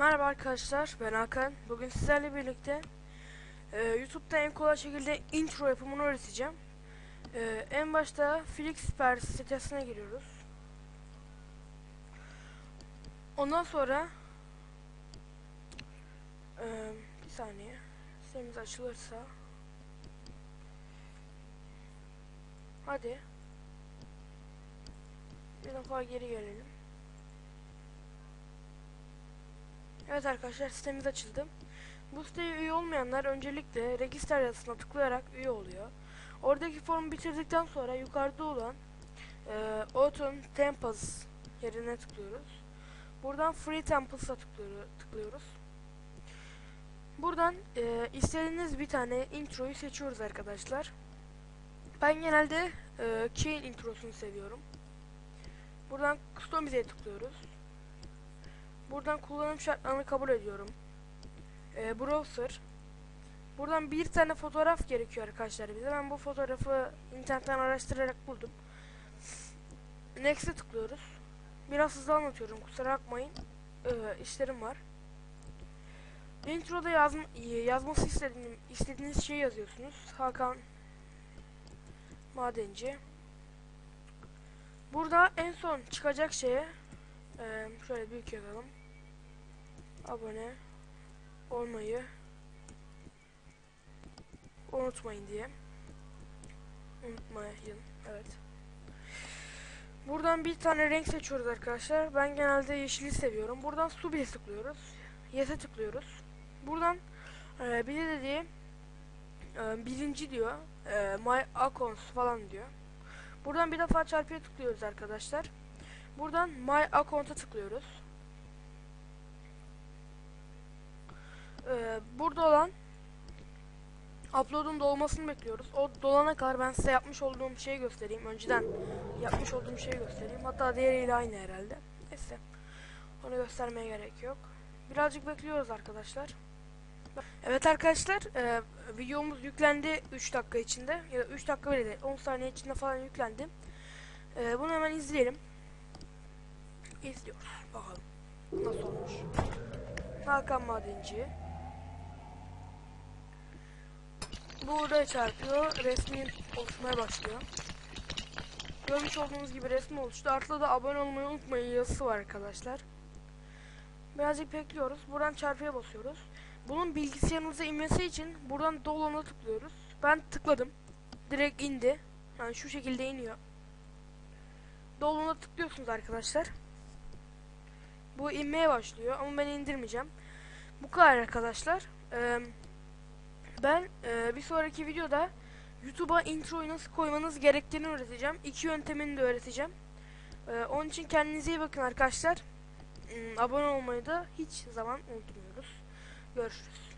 Merhaba arkadaşlar, ben Hakan. Bugün sizlerle birlikte e, YouTube'da en kolay şekilde intro yapımını öğreteceğim. E, en başta Flixper sitesine giriyoruz. Ondan sonra e, bir saniye sitemiz açılırsa hadi bir defa geri gelelim. Evet arkadaşlar sitemiz açıldı. Bu siteye üye olmayanlar öncelikle register yazısına tıklayarak üye oluyor. Oradaki formu bitirdikten sonra yukarıda olan e, Autumn Temples yerine tıklıyoruz. Buradan Free Temples'a tıklıyor- tıklıyoruz. Buradan e, istediğiniz bir tane introyu seçiyoruz arkadaşlar. Ben genelde e, Chain introsunu seviyorum. Buradan Customize'ye tıklıyoruz. Buradan kullanım şartlarını kabul ediyorum. Ee, browser. Buradan bir tane fotoğraf gerekiyor arkadaşlar bize. Ben bu fotoğrafı internetten araştırarak buldum. Next'e tıklıyoruz. Biraz hızlı anlatıyorum kusura bakmayın. Ee, işlerim var. Introda yazm yazması istediğiniz, istediğiniz şeyi yazıyorsunuz. Hakan Madenci. Burada en son çıkacak şeye ee, şöyle büyük yazalım. Abone olmayı unutmayın diye. Unutmayın. Evet. Buradan bir tane renk seçiyoruz arkadaşlar. Ben genelde yeşili seviyorum. Buradan su bile tıklıyoruz. Yes'e tıklıyoruz. Buradan e, bir de dediği e, birinci diyor. E, my accounts falan diyor. Buradan bir defa çarpıya tıklıyoruz arkadaşlar. Buradan My Account'a tıklıyoruz. Ee, burada olan upload'un dolmasını bekliyoruz. O dolana kadar ben size yapmış olduğum şeyi göstereyim. Önceden yapmış olduğum şeyi göstereyim. Hatta diğeriyle aynı herhalde. Neyse. Onu göstermeye gerek yok. Birazcık bekliyoruz arkadaşlar. Evet arkadaşlar, e, videomuz yüklendi 3 dakika içinde. Ya da 3 dakika bile değil, 10 saniye içinde falan yüklendi. E, bunu hemen izleyelim. İzliyoruz. Bakalım. Nasıl olmuş. Hakan Madenci. Burada çarpıyor. Resmi oluşmaya başlıyor. Görmüş olduğunuz gibi resmi oluştu. Altta da abone olmayı unutmayın yazısı var arkadaşlar. Birazcık bekliyoruz. Buradan çarpıya basıyoruz. Bunun bilgisayarınıza inmesi için buradan dolana tıklıyoruz. Ben tıkladım. Direkt indi. Yani şu şekilde iniyor. Dolana tıklıyorsunuz arkadaşlar. Bu inmeye başlıyor ama ben indirmeyeceğim. Bu kadar arkadaşlar. Ee, ben e, bir sonraki videoda YouTube'a introyu nasıl koymanız gerektiğini öğreteceğim. İki yöntemini de öğreteceğim. Ee, onun için kendinize iyi bakın arkadaşlar. Hmm, abone olmayı da hiç zaman unutmuyoruz. Görüşürüz.